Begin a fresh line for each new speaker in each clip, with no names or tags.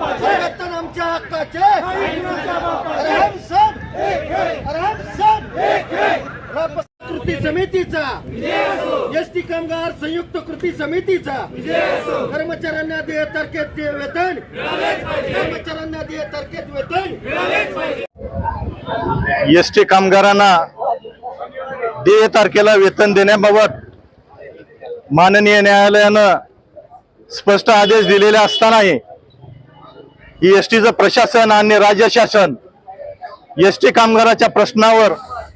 परिवर्तन आमच्या हक्काचे. अरे हम सब. अरे हम सब. कृती समितीचा. एस टी कामगार संयुक्त कृती समितीचा. कर्मचाऱ्यांना देय तारखेत ते वेतन. कर्मचाऱ्यांना देय तारखेत वेतन.
एस टी कामगारांना देय तारखेला वेतन देण्याबाबत माननीय न्यायालयानं स्पष्ट आदेश दिलेले असतानाही ही एस टीचं प्रशासन आणि राज्य शासन एस टी कामगाराच्या प्रश्नावर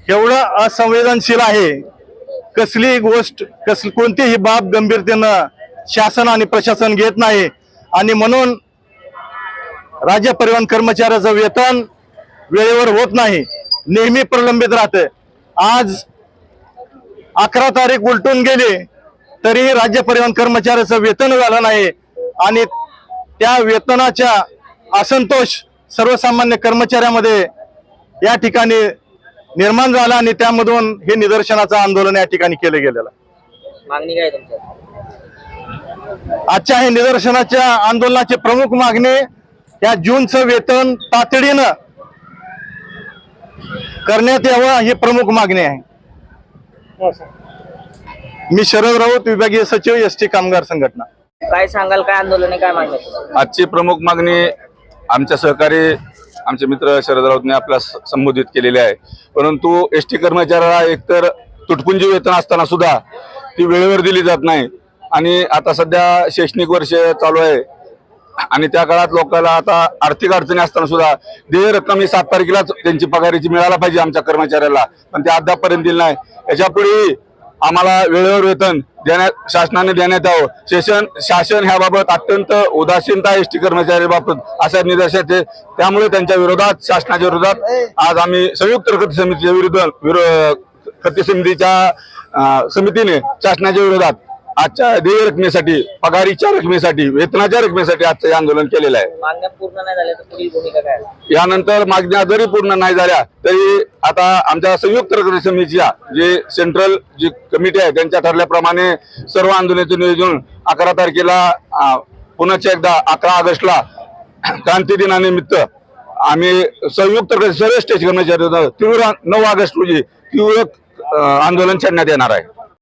एवढं असंवेदनशील आहे कसली गोष्ट कस कोणतीही बाब गंभीरतेनं शासन आणि प्रशासन घेत नाही. आणि म्हणून राज्य परिवहन कर्मचाऱ्याचं वेतन वेळेवर होत नाही नेहमी प्रलंबित राहते. आज अकरा तारीख उलटून गेली तरीही राज्य परिवहन कर्मचाऱ्याचं वेतन झालं नाही आणि त्या वेतनाच्या असंतोष सर्वसामान्य कर्मचाऱ्यामध्ये या ठिकाणी निर्माण झाला आणि त्यामधून हे निदर्शनाचं आंदोलन या ठिकाणी केलं गेलेलं आहे.
मागणी काय
आजच्या हे निदर्शनाच्या आंदोलनाची प्रमुख मागणी या जूनचं वेतन तातडीनं करण्यात यावं ही प्रमुख मागणी आहे मी शरद राऊत विभागीय सचिव एस टी कामगार संघटना
काय सांगाल काय आंदोलन आहे काय मागणी?
आजची प्रमुख मागणी आमच्या सहकारी आमचे मित्र शरद राऊतने आपला संबोधित केलेले आहे. परंतु एस टी कर्मचाऱ्याला एकतर तुटपुंजी वेतन असताना सुद्धा ती वेळेवर दिली जात नाही. आणि आता सध्या शैक्षणिक वर्ष चालू आहे. आणि त्या काळात लोकांना आता आर्थिक अडचणी असताना सुद्धा देय रक्कम ही सात तारखेलाच त्यांची पगारीची मिळायला पाहिजे आमच्या कर्मचाऱ्याला. पण ते अद्यापपर्यंत दिली नाही. याच्यापुढे आम्हाला वेळेवर वेतन देण्यात शासनाने देण्यात यावं. शासन शासन ह्याबाबत अत्यंत उदासीनता एस टी कर्मचाऱ्याबाबत अशा निदर्श येते त्यामुळे त्यांच्या विरोधात शासनाच्या विरोधात आज आम्ही संयुक्त कृती समितीच्या विरुद्ध विरो कृती समितीच्या समितीने शासनाच्या विरोधात आजच्या देय रकमेसाठी पगारीच्या रकमेसाठी वेतनाच्या रकमेसाठी आजचं हे आंदोलन केलेलं आहे
मागण्या पूर्ण नाही झाल्या तर पुढील भूमिका काय असेल?
यानंतर मागण्या जरी पूर्ण नाही झाल्या तरी आता आमच्या संयुक्त कृती समितीच्या जे सेंट्रल जी कमिटी आहे त्यांच्या ठरल्याप्रमाणे सर्व आंदोलनाचे नियोजन अकरा तारखेला अं, पुन्हा एकदा अकरा ऑगस्टला क्रांती दिनानिमित्त आम्ही संयुक्त कृती सर्व स्टेज कर्मचारी तीव्र नऊ ऑगस्ट रोजी तीव्र अं, आंदोलन छेडण्यात येणार आहे